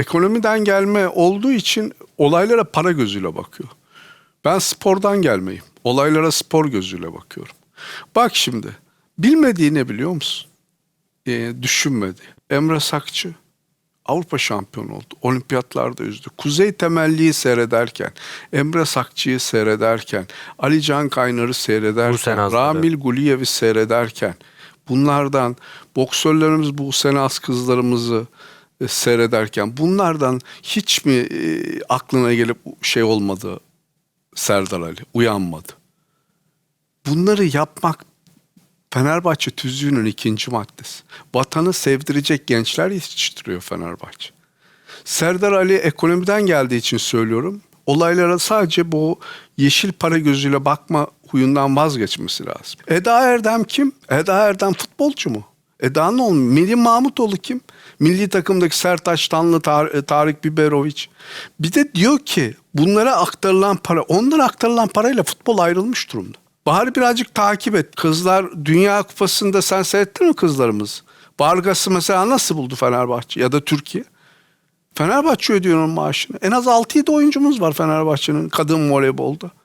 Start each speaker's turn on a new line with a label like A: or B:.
A: Ekonomiden gelme olduğu için olaylara para gözüyle bakıyor. Ben spordan gelmeyim. Olaylara spor gözüyle bakıyorum. Bak şimdi bilmediği ne biliyor musun? Ee, düşünmedi. Emre Sakçı Avrupa şampiyonu oldu. Olimpiyatlarda yüzdü. Kuzey Temelli'yi seyrederken, Emre Sakçı'yı seyrederken, Ali Can Kaynar'ı seyrederken. Ramil Guliyev'i seyrederken, bunlardan boksörlerimiz bu sene az kızlarımızı seyrederken bunlardan hiç mi e, aklına gelip şey olmadı Serdar Ali uyanmadı. Bunları yapmak Fenerbahçe tüzüğünün ikinci maddesi. Vatanı sevdirecek gençler yetiştiriyor Fenerbahçe. Serdar Ali ekonomiden geldiği için söylüyorum. Olaylara sadece bu yeşil para gözüyle bakma huyundan vazgeçmesi lazım. Eda Erdem kim? Eda Erdem futbolcu mu? Eda ne olmuş? Melih Mahmutoğlu kim? Milli takımdaki Sertaç Tanlı, Tar- Tarık Biberoviç. Bir de diyor ki bunlara aktarılan para, onlara aktarılan parayla futbol ayrılmış durumda. Bahar birazcık takip et. Kızlar Dünya Kupası'nda sen seyrettin mi kızlarımız? Vargas'ı mesela nasıl buldu Fenerbahçe ya da Türkiye? Fenerbahçe ödüyor onun maaşını. En az 6-7 oyuncumuz var Fenerbahçe'nin kadın voleybolda.